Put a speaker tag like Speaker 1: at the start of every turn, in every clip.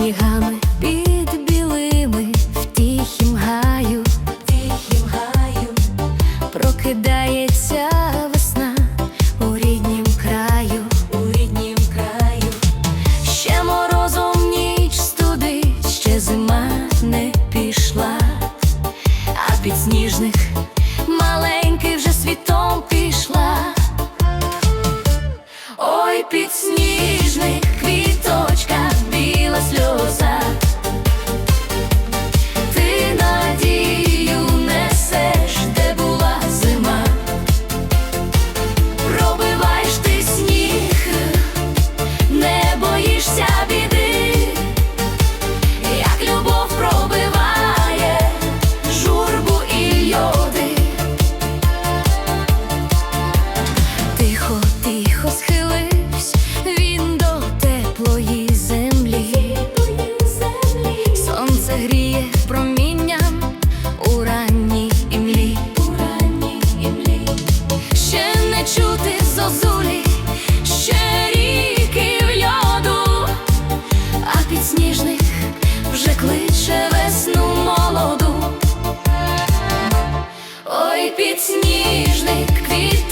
Speaker 1: снігами під білими в тихім гаю, в тихім гаю прокидається весна у ріднім краю, у ріднім краю, ще морозом ніч студить, ще зима не пішла, а під сніжних. ніжний квіт.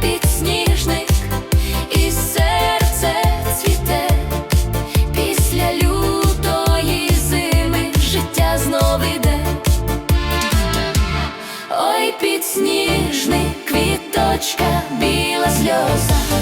Speaker 1: Підсніжник і серце цвіте після лютої зими життя знов іде. Ой, підсніжник, квіточка, біла сльоза.